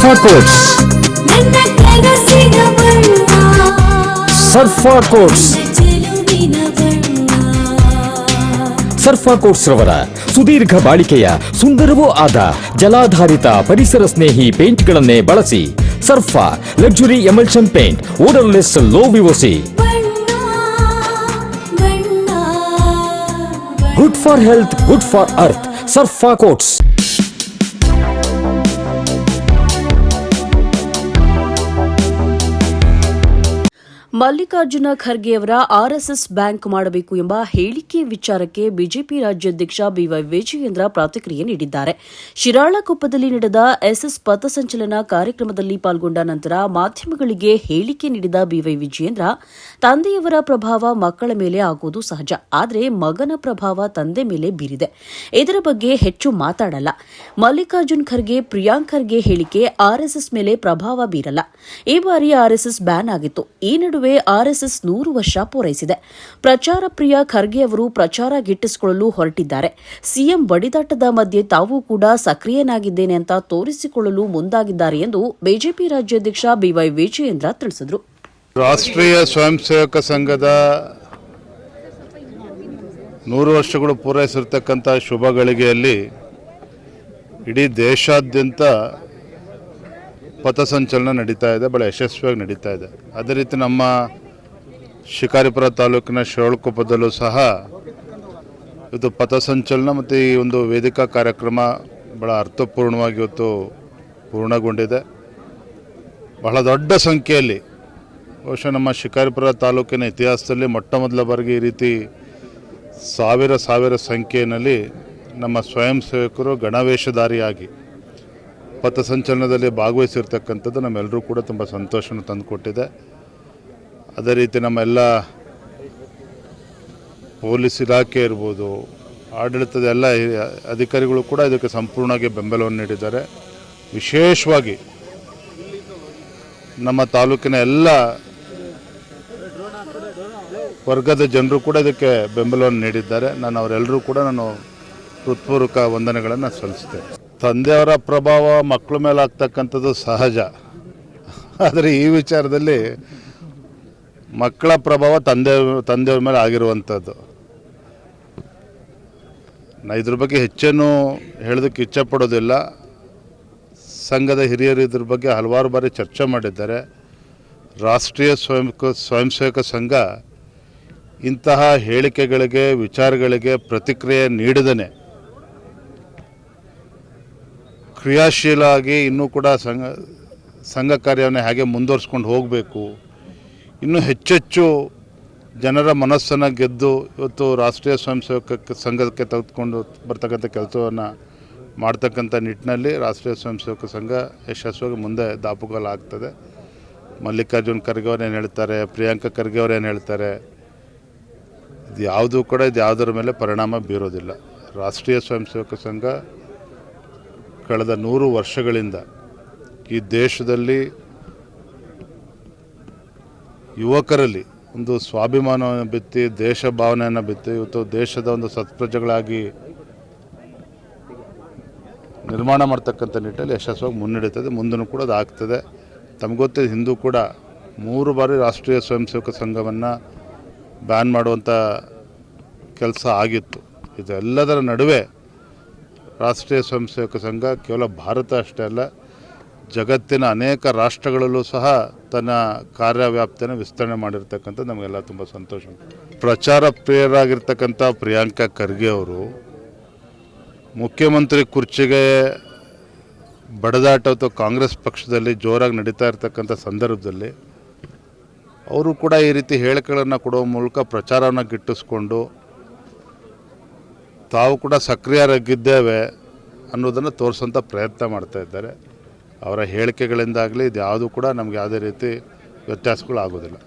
ಸರ್ಫಾ quotes ನನ್ನ ಕನಸಿನ ಬಣ್ಣ ಸರ್ಫಾ ಕೋಟ್ಸ್ ಚೆಲುವಿನ ಬಣ್ಣ ಸರ್ಫಾ ಕೋಟ್ಸ್ ರವರ ಸುದೀರ್ಘ ಬಾಳಿಕೆಯ ಸುಂದರವೂ ಆದ ಜಲಾಧಾರಿತ ಪರಿಸರ ಸ್ನೇಹಿ ಪೇಂಟ್ಗಳನ್ನೇ ಬಳಸಿ Sarfa luxury emulsion paint odourless low VOC ಬಣ್ಣ ಬಣ್ಣ good for health good for earth Sarfa coats Mallikarjuna ಖರ್ಗೆಯವರ RSS ban ಮಾಡಬೇಕು ಎಂಬ ಹೇಳಿಕೆ ವಿಚಾರಕ್ಕೆ ಬಿಜೆಪಿ ರಾಜ್ಯಾಧ್ಯಕ್ಷ ಬಿವೈ ವಿಜಯೇಂದ್ರ ಪ್ರತಿಕ್ರಿಯೆ ನೀಡಿದ್ದಾರೆ. ಶಿರಾಳಕೊಪ್ಪದಲ್ಲಿ ನಡೆದ ಎಸ್ಎಸ್ ಪಥಸಂಚಲನ ಕಾರ್ಯಕ್ರಮದಲ್ಲಿ ಪಾಲ್ಗೊಂಡ ನಂತರ ಮಾಧ್ಯಮಗಳಿಗೆ ಹೇಳಿಕೆ ನೀಡಿದ ಬಿವೈ ವಿಜಯೇಂದ್ರ, ತಂದೆಯವರ ಪ್ರಭಾವ ಮಕ್ಕಳ ಮೇಲೆ ಆಗುವುದು ಸಹಜ, ಆದರೆ ಮಗನ ಪ್ರಭಾವ ತಂದೆ ಮೇಲೆ ಬೀರಿದೆ. ಇದರ ಬಗ್ಗೆ ಹೆಚ್ಚು ಮಾತಾಡಲ್ಲ. ಮಲ್ಲಿಕಾರ್ಜುನ್ ಖರ್ಗೆ, ಪ್ರಿಯಾಂಕ್ ಖರ್ಗೆ ಹೇಳಿಕೆ ಆರ್ಎಸ್ಎಸ್ ಮೇಲೆ ಪ್ರಭಾವ ಬೀರಲ್ಲ. ಈ ಬಾರಿ ಆರ್ಎಸ್ಎಸ್ ಬ್ಯಾನ್ ಆಗಿತ್ತು. ಈ ನಡುವೆ ಆರ್ಎಸ್ಎಸ್ ನೂರು ವರ್ಷ ಪೂರೈಸಿದೆ. ಪ್ರಚಾರ ಪ್ರಿಯ ಖರ್ಗೆ ಅವರು ಪ್ರಚಾರ ಗಿಟ್ಟಿಸಿಕೊಳ್ಳಲು ಹೊರಟಿದ್ದಾರೆ. ಸಿಎಂ ಬಡಿದಾಟದ ಮಧ್ಯೆ ತಾವು ಕೂಡ ಸಕ್ರಿಯನಾಗಿದ್ದೇನೆ ಅಂತ ತೋರಿಸಿಕೊಳ್ಳಲು ಮುಂದಾಗಿದ್ದಾರೆ ಎಂದು ಬಿಜೆಪಿ ರಾಜ್ಯಾಧ್ಯಕ್ಷ ಬಿವೈ ವಿಜಯೇಂದ್ರ ತಿಳಿಸಿದರು. ರಾಷ್ಟ್ರೀಯ ಸ್ವಯಂ ಸೇವಕ ಸಂಘದ ನೂರು ವರ್ಷಗಳು ಪೂರೈಸಿರ್ತಕ್ಕಂಥ ಶುಭ ಗಳಿಗೆಯಲ್ಲಿ ಇಡೀ ದೇಶಾದ್ಯಂತ ಪಥಸಂಚಲನ ನಡೀತಾ ಇದೆ ಭಾಳ ಯಶಸ್ವಿಯಾಗಿ ನಡೀತಾ ಇದೆ. ಅದೇ ರೀತಿ ನಮ್ಮ ಶಿಕಾರಿಪುರ ತಾಲೂಕಿನ ಶಿರಳಕೊಪ್ಪದಲ್ಲೂ ಸಹ ಇದು ಪಥಸಂಚಲನ ಮತ್ತು ಈ ಒಂದು ವೇದಿಕಾ ಕಾರ್ಯಕ್ರಮ ಭಾಳ ಅರ್ಥಪೂರ್ಣವಾಗಿ ಇವತ್ತು ಪೂರ್ಣಗೊಂಡಿದೆ. ಬಹಳ ದೊಡ್ಡ ಸಂಖ್ಯೆಯಲ್ಲಿ ಬಹುಶಃ ನಮ್ಮ ಶಿಕಾರಿಪುರ ತಾಲೂಕಿನ ಇತಿಹಾಸದಲ್ಲಿ ಮೊಟ್ಟ ಮೊದಲ ಬಾರಿಗೆ ಈ ರೀತಿ ಸಾವಿರ ಸಾವಿರ ಸಂಖ್ಯೆಯಲ್ಲಿ ನಮ್ಮ ಸ್ವಯಂ ಸೇವಕರು ಗಣವೇಷಧಾರಿಯಾಗಿ ಪಥಸಂಚಲನದಲ್ಲಿ ಭಾಗವಹಿಸಿರ್ತಕ್ಕಂಥದ್ದು ನಮ್ಮೆಲ್ಲರೂ ಕೂಡ ತುಂಬ ಸಂತೋಷವನ್ನು ತಂದುಕೊಟ್ಟಿದೆ. ಅದೇ ರೀತಿ ನಮ್ಮೆಲ್ಲ ಪೊಲೀಸ್ ಇಲಾಖೆ ಇರ್ಬೋದು, ಆಡಳಿತದ ಎಲ್ಲ ಅಧಿಕಾರಿಗಳು ಕೂಡ ಇದಕ್ಕೆ ಸಂಪೂರ್ಣವಾಗಿ ಬೆಂಬಲವನ್ನು ನೀಡಿದ್ದಾರೆ. ವಿಶೇಷವಾಗಿ ನಮ್ಮ ತಾಲೂಕಿನ ಎಲ್ಲ ವರ್ಗದ ಜನರು ಕೂಡ ಇದಕ್ಕೆ ಬೆಂಬಲವನ್ನು ನೀಡಿದ್ದಾರೆ. ನಾನು ಅವರೆಲ್ಲರೂ ಕೂಡ ನಾನು ಹೃತ್ಪೂರ್ವಕ ವಂದನೆಗಳನ್ನು ಸಲ್ಲಿಸ್ತೇನೆ ತಂದೆಯವರ ಪ್ರಭಾವ ಮಕ್ಕಳ ಮೇಲೆ ಆಗ್ತಕ್ಕಂಥದ್ದು ಸಹಜ. ಆದರೆ ಈ ವಿಚಾರದಲ್ಲಿ ಮಕ್ಕಳ ಪ್ರಭಾವ ತಂದೆ, ತಂದೆಯವ್ರ ಮೇಲೆ ಆಗಿರುವಂಥದ್ದು. ನಾ ಇದ್ರ ಬಗ್ಗೆ ಹೆಚ್ಚೇನು ಹೇಳೋದಕ್ಕೆ ಇಚ್ಛಪಡೋದಿಲ್ಲ ಸಂಘದ ಹಿರಿಯರು ಇದ್ರ ಬಗ್ಗೆ ಹಲವಾರು ಬಾರಿ ಚರ್ಚೆ ಮಾಡಿದ್ದಾರೆ. ರಾಷ್ಟ್ರೀಯ ಸ್ವಯಂ ಸ್ವಯಂ ಸೇವಕ ಸಂಘ ಇಂತಹ ಹೇಳಿಕೆಗಳಿಗೆ, ವಿಚಾರಗಳಿಗೆ ಪ್ರತಿಕ್ರಿಯೆ ನೀಡದೇ ಕ್ರಿಯಾಶೀಲ ಆಗಿ ಇನ್ನೂ ಕೂಡ ಸಂಘ ಸಂಘ ಕಾರ್ಯವನ್ನು ಹೇಗೆ ಮುಂದುವರಿಸ್ಕೊಂಡು ಹೋಗಬೇಕು. ಇನ್ನೂ ಹೆಚ್ಚೆಚ್ಚು ಜನರ ಮನಸ್ಸನ್ನು ಗೆದ್ದು ಇವತ್ತು ರಾಷ್ಟ್ರೀಯ ಸ್ವಯಂ ಸೇವಕ ಸಂಘಕ್ಕೆ ತೆಗೆದುಕೊಂಡು ಬರ್ತಕ್ಕಂಥ ಕೆಲಸವನ್ನು ಮಾಡ್ತಕ್ಕಂಥ ನಿಟ್ಟಿನಲ್ಲಿ ರಾಷ್ಟ್ರೀಯ ಸ್ವಯಂ ಸೇವಕ ಸಂಘ ಯಶಸ್ವಿಯಾಗಿ ಮುಂದೆ ದಾಪುಗಾಲ ಆಗ್ತದೆ ಮಲ್ಲಿಕಾರ್ಜುನ್ ಖರ್ಗೆ ಏನು ಹೇಳ್ತಾರೆ, ಪ್ರಿಯಾಂಕಾ ಖರ್ಗೆ ಅವ್ರು ಏನು ಹೇಳ್ತಾರೆ ಇದು ಯಾವುದೂ ಕೂಡ ಇದು ಯಾವುದರ ಮೇಲೆ ಪರಿಣಾಮ ಬೀರೋದಿಲ್ಲ. ರಾಷ್ಟ್ರೀಯ ಸ್ವಯಂ ಸೇವಕ ಸಂಘ ಕಳೆದ ನೂರು ವರ್ಷಗಳಿಂದ ಈ ದೇಶದಲ್ಲಿ ಯುವಕರಲ್ಲಿ ಒಂದು ಸ್ವಾಭಿಮಾನವನ್ನು ಬಿತ್ತಿ, ದೇಶ ಭಾವನೆಯನ್ನು ಬಿತ್ತಿ, ಇವತ್ತು ದೇಶದ ಒಂದು ಸತ್ಪ್ರಜೆಗಳಾಗಿ ನಿರ್ಮಾಣ ಮಾಡ್ತಕ್ಕಂಥ ನಿಟ್ಟಲ್ಲಿ ಯಶಸ್ವಾಗಿ ಮುನ್ನಡೀತದೆ ಮುಂದೂ ಕೂಡ ಅದು ಆಗ್ತದೆ. ತಮಗೊತ್ತಿದೆ ಹಿಂದೂ ಕೂಡ ಮೂರು ಬಾರಿ ರಾಷ್ಟ್ರೀಯ ಸ್ವಯಂ ಸೇವಕ ಸಂಘವನ್ನು ಬ್ಯಾನ್ ಮಾಡುವಂಥ ಕೆಲಸ ಆಗಿತ್ತು. ಇದೆಲ್ಲದರ ನಡುವೆ ರಾಷ್ಟ್ರೀಯ ಸ್ವಯಂ ಸೇವಕ ಸಂಘ ಕೇವಲ ಭಾರತ ಅಷ್ಟೇ ಅಲ್ಲ, ಜಗತ್ತಿನ ಅನೇಕ ರಾಷ್ಟ್ರಗಳಲ್ಲೂ ಸಹ ತನ್ನ ಕಾರ್ಯವ್ಯಾಪ್ತಿಯನ್ನು ವಿಸ್ತರಣೆ ಮಾಡಿರ್ತಕ್ಕಂಥ ನಮಗೆಲ್ಲ ತುಂಬ ಸಂತೋಷ. ಪ್ರಚಾರ ಪ್ರಿಯರಾಗಿರ್ತಕ್ಕಂಥ ಪ್ರಿಯಾಂಕಾ ಖರ್ಗೆ ಅವರು ಮುಖ್ಯಮಂತ್ರಿ ಕುರ್ಚಿಗೆ ಬಡದಾಟ ಅಥವಾ ಕಾಂಗ್ರೆಸ್ ಪಕ್ಷದಲ್ಲಿ ಜೋರಾಗಿ ನಡೀತಾ ಇರ್ತಕ್ಕಂಥ ಸಂದರ್ಭದಲ್ಲಿ ಅವರು ಕೂಡ ಈ ರೀತಿ ಹೇಳಿಕೆಗಳನ್ನು ಕೊಡುವ ಮೂಲಕ ಪ್ರಚಾರವನ್ನು ಗಿಟ್ಟಿಸ್ಕೊಂಡು ತಾವು ಕೂಡ ಸಕ್ರಿಯರಾಗಿದ್ದೇವೆ ಅನ್ನೋದನ್ನು ತೋರಿಸೋಂಥ ಪ್ರಯತ್ನ ಮಾಡ್ತಾ ಇದ್ದಾರೆ. ಅವರ ಹೇಳಿಕೆಗಳಿಂದಾಗಲಿ ಇದು ಯಾವುದೂ ಕೂಡ ನಮಗೆ ಯಾವುದೇ ರೀತಿ ವ್ಯತ್ಯಾಸಗಳು ಆಗೋದಿಲ್ಲ